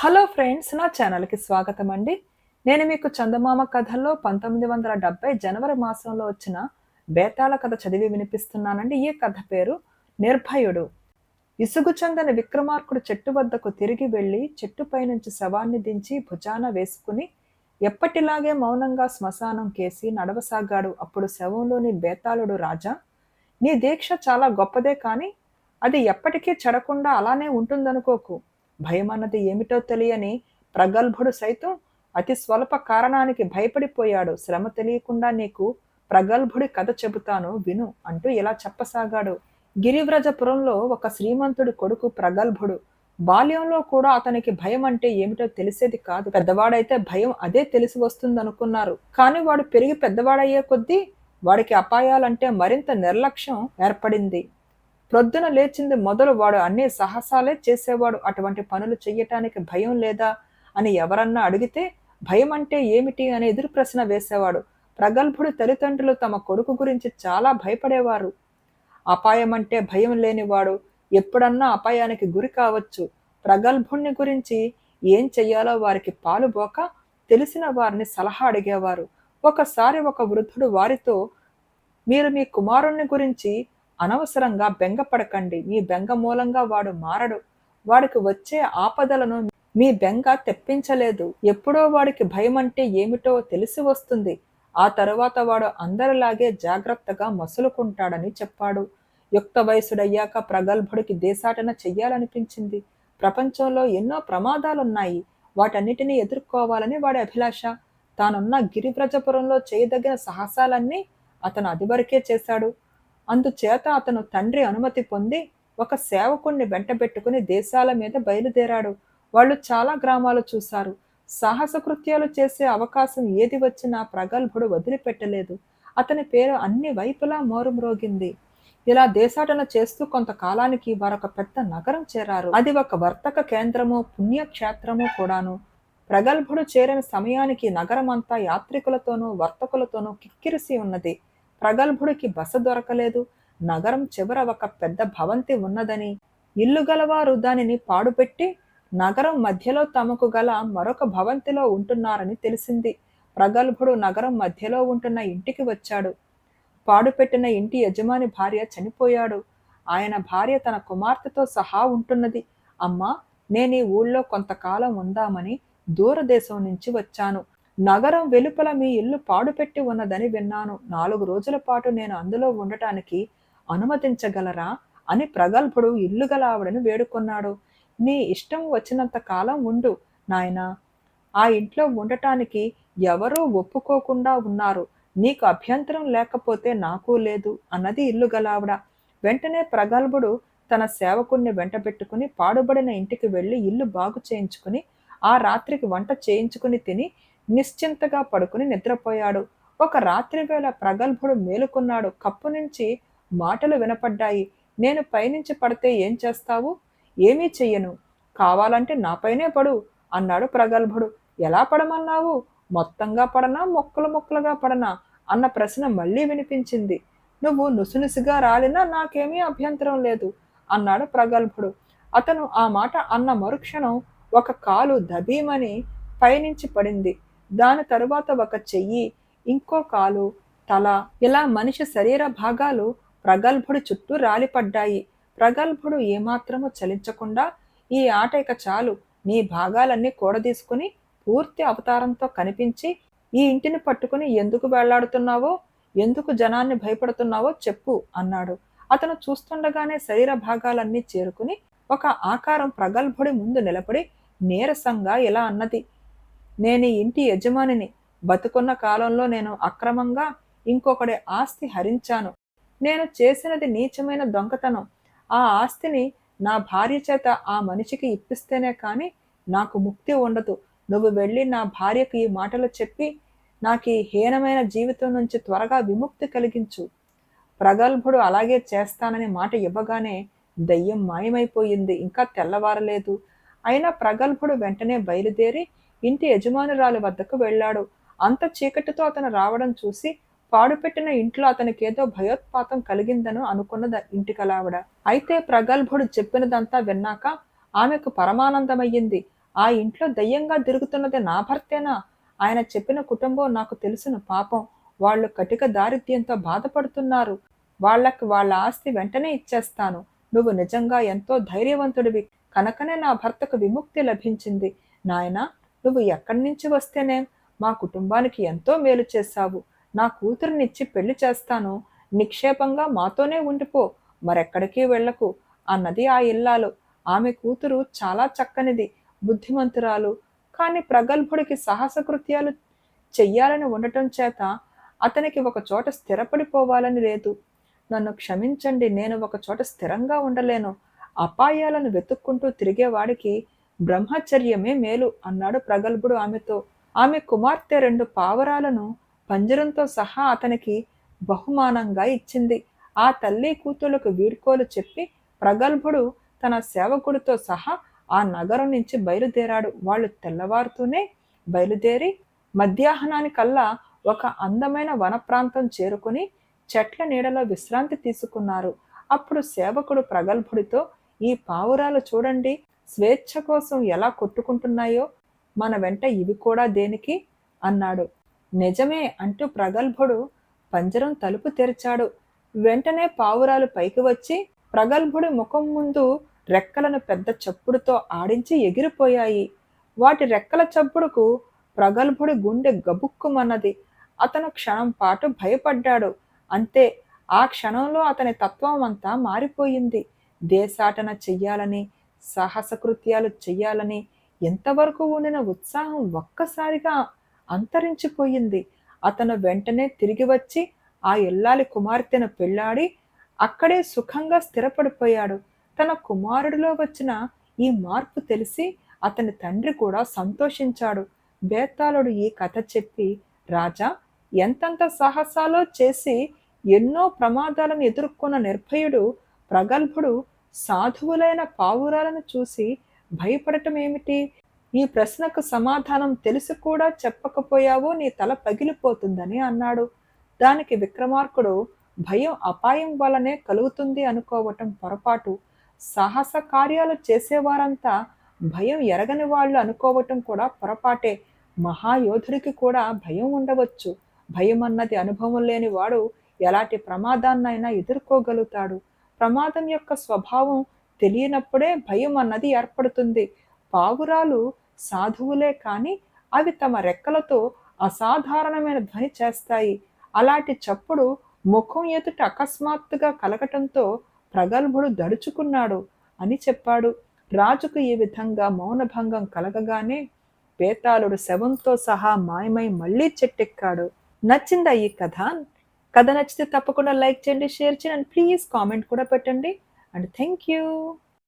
Hello friends నా ఛానల్కి స్వాగతం అండి నేను మీకు చందమామ కథల్లో పంతొమ్మిది వందల డెబ్బై జనవరి మాసంలో వచ్చిన బేతాళ కథ చదివి వినిపిస్తున్నానండి. ఈ కథ పేరు నిర్భయుడు. ఇసుగు చెందని విక్రమార్కుడు చెట్టు వద్దకు తిరిగి వెళ్ళి చెట్టుపై నుంచి శవాన్ని దించి భుజాన వేసుకుని ఎప్పటిలాగే మౌనంగా శ్మశానం కేసి నడవసాగాడు. అప్పుడు శవంలోని బేతాళుడు రాజా నీ దీక్ష చాలా గొప్పదే కానీ అది ఎప్పటికీ చెడకుండా అలానే ఉంటుందనుకోకు. భయం అన్నది ఏమిటో తెలియని ప్రగల్భుడు సైతం అతి స్వల్ప కారణానికి భయపడిపోయాడు. శ్రమ తెలియకుండా నీకు ప్రగల్భుడి కథ చెబుతాను విను అంటూ ఇలా చెప్పసాగాడు. గిరివ్రజపురంలో ఒక శ్రీమంతుడి కొడుకు ప్రగల్భుడు. బాల్యంలో కూడా అతనికి భయం అంటే ఏమిటో తెలిసేది కాదు. పెద్దవాడైతే భయం అదే తెలిసి వస్తుందనుకున్నారు. కానీ వాడు పెరిగి పెద్దవాడయ్యే కొద్దీ వాడికి అపాయాలంటే మరింత నిర్లక్ష్యం ఏర్పడింది. ప్రొద్దున లేచింది మొదలు వాడు అన్ని సాహసాలే చేసేవాడు. అటువంటి పనులు చెయ్యటానికి భయం లేదా అని ఎవరన్నా అడిగితే భయం అంటే ఏమిటి అని ఎదురు ప్రశ్న వేసేవాడు. ప్రగల్భుడు తల్లిదండ్రులు తమ కొడుకు గురించి చాలా భయపడేవారు. అపాయం అంటే భయం లేనివాడు ఎప్పుడన్నా అపాయానికి గురి కావచ్చు. ప్రగల్భుణ్ణి గురించి ఏం చెయ్యాలో వారికి పాలుబోక తెలిసిన వారిని సలహా అడిగేవారు. ఒకసారి ఒక వృద్ధుడు వారితో మీరు మీ కుమారుణ్ణి గురించి అనవసరంగా బెంగపడకండి. మీ బెంగ మూలంగా వాడు మారడు. వాడికి వచ్చే ఆపదలను మీ బెంగ తెప్పించలేదు. ఎప్పుడో వాడికి భయం అంటే ఏమిటో తెలిసి వస్తుంది. ఆ తరువాత వాడు అందరిలాగే జాగ్రత్తగా మసులుకుంటాడని చెప్పాడు. యుక్త వయసుడయ్యాక ప్రగల్భుడికి దేశాటన చెయ్యాలనిపించింది. ప్రపంచంలో ఎన్నో ప్రమాదాలున్నాయి. వాటన్నిటినీ ఎదుర్కోవాలని వాడి అభిలాష. తానున్న గిరివ్రజపురంలో చేయదగిన సాహసాలన్నీ అతను అదివరకే చేశాడు. అందుచేత అతను తండ్రి అనుమతి పొంది ఒక సేవకుణ్ణి వెంటబెట్టుకుని దేశాల మీద బయలుదేరాడు. వాళ్ళు చాలా గ్రామాలు చూశారు. సాహసకృత్యాలు చేసే అవకాశం ఏది వచ్చినా ప్రగల్భుడు వదిలిపెట్టలేదు. అతని పేరు అన్ని వైపులా మోరుమ్రోగింది. ఇలా దేశాటన చేస్తూ కొంతకాలానికి వారొక పెద్ద నగరం చేరారు. అది ఒక వర్తక కేంద్రము పుణ్యక్షేత్రము కూడాను. ప్రగల్భుడు చేరిన సమయానికి నగరమంతా యాత్రికులతోనూ వర్తకులతోనూ కిక్కిరిసి ఉన్నది. ప్రగల్భుడికి బస దొరకలేదు. నగరం చివర ఒక పెద్ద భవంతి ఉన్నదని ఇల్లు గలవారు దానిని పాడుపెట్టి నగరం మధ్యలో తమకు గల మరొక భవంతిలో ఉంటున్నారని తెలిసింది. ప్రగల్భుడు నగరం మధ్యలో ఉంటున్న ఇంటికి వచ్చాడు. పాడుపెట్టిన ఇంటి యజమాని భార్య చనిపోయాడు. ఆయన భార్య తన కుమార్తెతో సహా ఉంటున్నది. అమ్మా నేను ఈ ఊళ్ళో కొంతకాలం ఉందామని దూరదేశం నుంచి వచ్చాను. నగరం వెలుపల మీ ఇల్లు పాడుపెట్టి ఉన్నదని విన్నాను. నాలుగు రోజుల పాటు నేను అందులో ఉండటానికి అనుమతించగలరా అని ప్రగల్భుడు ఇల్లు గల ఆవిడను వేడుకున్నాడు. నీ ఇష్టం వచ్చినంత కాలం ఉండు నాయనా. ఆ ఇంట్లో ఉండటానికి ఎవరూ ఒప్పుకోకుండా ఉన్నారు. నీకు అభ్యంతరం లేకపోతే నాకు లేదు అన్నది ఇల్లు గలావిడ వెంటనే ప్రగల్భుడు తన సేవకుణ్ణి వెంటబెట్టుకుని పాడుబడిన ఇంటికి వెళ్ళి ఇల్లు బాగు చేయించుకుని ఆ రాత్రికి వంట చేయించుకుని తిని నిశ్చింతగా పడుకుని నిద్రపోయాడు. ఒక రాత్రి వేళ ప్రగల్భుడు మేలుకున్నాడు. కప్పు నుంచి మాటలు వినపడ్డాయి. నేను పైనుంచి పడితే ఏం చేస్తావు? ఏమీ చెయ్యను. కావాలంటే నాపైనే పడు అన్నాడు ప్రగల్భుడు. ఎలా పడమన్నావు? మొత్తంగా పడనా? మొక్కలు మొక్కలుగా పడనా? అన్న ప్రశ్న మళ్ళీ వినిపించింది. నువ్వు నుసునుసుగా రాలినా నాకేమీ అభ్యంతరం లేదు అన్నాడు ప్రగల్భుడు. అతను ఆ మాట అన్న మరుక్షణం ఒక కాలు దబీమని పైనుంచి పడింది. దాని తరువాత ఒక చెయ్యి ఇంకో కాలు తల ఇలా మనిషి శరీర భాగాలు ప్రగల్భుడి చుట్టూ రాలిపడ్డాయి. ప్రగల్భుడు ఏమాత్రము చలించకుండా ఈ ఆట ఇక చాలు. నీ భాగాలన్నీ కూడదీసుకుని పూర్తి అవతారంతో కనిపించి ఈ ఇంటిని పట్టుకుని ఎందుకు వెళ్ళాడుతున్నావో ఎందుకు జనాన్ని భయపడుతున్నావో చెప్పు అన్నాడు. అతను చూస్తుండగానే శరీర భాగాలన్నీ చేరుకుని ఒక ఆకారం ప్రగల్భుడి ముందు నిలబడి నీరసంగా ఇలా అన్నది. నేను ఈ ఇంటి యజమానిని బతుకున్న కాలంలో నేను అక్రమంగా ఇంకొకటి ఆస్తి హరించాను. నేను చేసినది నీచమైన దొంగతనం. ఆ ఆస్తిని నా భార్య చేత ఆ మనిషికి ఇప్పిస్తేనే కానీ నాకు ముక్తి ఉండదు. నువ్వు వెళ్ళి నా భార్యకు ఈ మాటలు చెప్పి నాకు ఈ హీనమైన జీవితం నుంచి త్వరగా విముక్తి కలిగించు. ప్రగల్భుడు అలాగే చేస్తానని మాట ఇవ్వగానే దయ్యం మాయమైపోయింది. ఇంకా తెల్లవారలేదు. అయినా ప్రగల్భుడు వెంటనే బయలుదేరి ఇంటి యజమానురాలి వద్దకు వెళ్ళాడు. అంత చీకటితో అతను రావడం చూసి పాడుపెట్టిన ఇంట్లో అతనికి ఏదో భయోత్పాతం కలిగిందను అనుకున్నద ఇంటికలావిడ. అయితే ప్రగల్భుడు చెప్పినదంతా విన్నాక ఆమెకు పరమానందమయ్యింది. ఆ ఇంట్లో దయ్యంగా తిరుగుతున్నది నా భర్తేనా? ఆయన చెప్పిన కుటుంబం నాకు తెలిసిన పాపం. వాళ్ళు కటిక దారిద్ర్యంతో బాధపడుతున్నారు. వాళ్ళకు వాళ్ళ ఆస్తి వెంటనే ఇచ్చేస్తాను. నువ్వు నిజంగా ఎంతో ధైర్యవంతుడివి. కనుకనే నా భర్తకు విముక్తి లభించింది. నాయనా నువ్వు ఎక్కడి నుంచి వస్తేనే మా కుటుంబానికి ఎంతో మేలు చేశావు. నా కూతురునిచ్చి పెళ్ళి చేస్తాను. నిక్షేపంగా మాతోనే ఉండిపో. మరెక్కడికి వెళ్ళకు అన్నది ఆ ఇల్లాలు. ఆమె కూతురు చాలా చక్కనిది బుద్ధిమంతురాలు. కానీ ప్రగల్భుడికి సాహస కృత్యాలు చెయ్యాలని ఉండటం చేత అతనికి ఒక చోట స్థిరపడిపోవాలని లేదు. నన్ను క్షమించండి నేను ఒక చోట స్థిరంగా ఉండలేను. అపాయాలను వెతుక్కుంటూ తిరిగేవాడికి బ్రహ్మచర్యమే మేలు అన్నాడు ప్రగల్భుడు ఆమెతో. ఆమె కుమార్తె రెండు పావరాలను పంజరంతో సహా అతనికి బహుమానంగా ఇచ్చింది. ఆ తల్లి కూతుళ్ళకు వీడ్కోలు చెప్పి ప్రగల్భుడు తన సేవకుడితో సహా ఆ నగరం నుంచి బయలుదేరాడు. వాళ్ళు తెల్లవారుతూనే బయలుదేరి మధ్యాహ్నానికల్లా ఒక అందమైన వన ప్రాంతం చేరుకుని చెట్ల నీడలో విశ్రాంతి తీసుకున్నారు. అప్పుడు సేవకుడు ప్రగల్భుడితో ఈ పావురాలు చూడండి స్వేచ్ఛ కోసం ఎలా కొట్టుకుంటున్నాయో మన వెంట ఇవి కూడా దేనికి? అన్నాడు. నిజమే అంటూ ప్రగల్భుడు పంజరం తలుపు తెరిచాడు. వెంటనే పావురాలు పైకి వచ్చి ప్రగల్భుడి ముఖం ముందు రెక్కలను పెద్ద చప్పుడుతో ఆడించి ఎగిరిపోయాయి. వాటి రెక్కల చప్పుడుకు ప్రగల్భుడి గుండె గబుక్కుమన్నది. అతను క్షణం పాటు భయపడ్డాడు. అంతే ఆ క్షణంలో అతని తత్వం అంతా మారిపోయింది. దేశాటన చెయ్యాలని సాహస కృత్యాలు చెయ్యాలని ఎంతవరకు ఉండిన ఉత్సాహం ఒక్కసారిగా అంతరించిపోయింది. అతను వెంటనే తిరిగి వచ్చి ఆ ఎల్లాలి కుమార్తెను పెళ్ళాడి అక్కడే సుఖంగా స్థిరపడిపోయాడు. తన కుమారుడిలో వచ్చిన ఈ మార్పు తెలిసి అతని తండ్రి కూడా సంతోషించాడు. బేతాళుడు ఈ కథ చెప్పి రాజా ఎంతంత సాహసాలో చేసి ఎన్నో ప్రమాదాలను ఎదుర్కొన్న నిర్భయుడు ప్రగల్భుడు సాధువులైన పావురాలను చూసి భయపడటం ఏమిటి? ఈ ప్రశ్నకు సమాధానం తెలిసి కూడా చెప్పకపోయావో నీ తల పగిలిపోతుందని అన్నాడు. దానికి విక్రమార్కుడు భయం అపాయం వల్లనే కలుగుతుంది అనుకోవటం పొరపాటు. సాహస కార్యాలు చేసేవారంతా భయం ఎరగని వాళ్ళు అనుకోవటం కూడా పొరపాటే. మహాయోధుడికి కూడా భయం ఉండవచ్చు. భయం అన్నది అనుభవం లేని వాడు ఎలాంటి ప్రమాదాన్నైనా ఎదుర్కోగలుగుతాడు. ప్రమాదం యొక్క స్వభావం తెలియనప్పుడే భయం అన్నది ఏర్పడుతుంది. పావురాలు సాధువులే కానీ అవి తమ రెక్కలతో అసాధారణమైన ధ్వని చేస్తాయి. అలాంటి చప్పుడు ముఖం ఎదుట అకస్మాత్తుగా కలగటంతో ప్రగల్భుడు దడుచుకున్నాడు అని చెప్పాడు. రాజుకు ఈ విధంగా మౌనభంగం కలగగానే పేతాళుడు శవంతో సహా మాయమై మళ్ళీ చెట్టెక్కాడు. నచ్చిందా ఈ కథ? కథ నచ్చితే తప్పకుండా లైక్ చేయండి షేర్ చేయండి ప్లీజ్ కామెంట్ కూడా పెట్టండి. And thank you.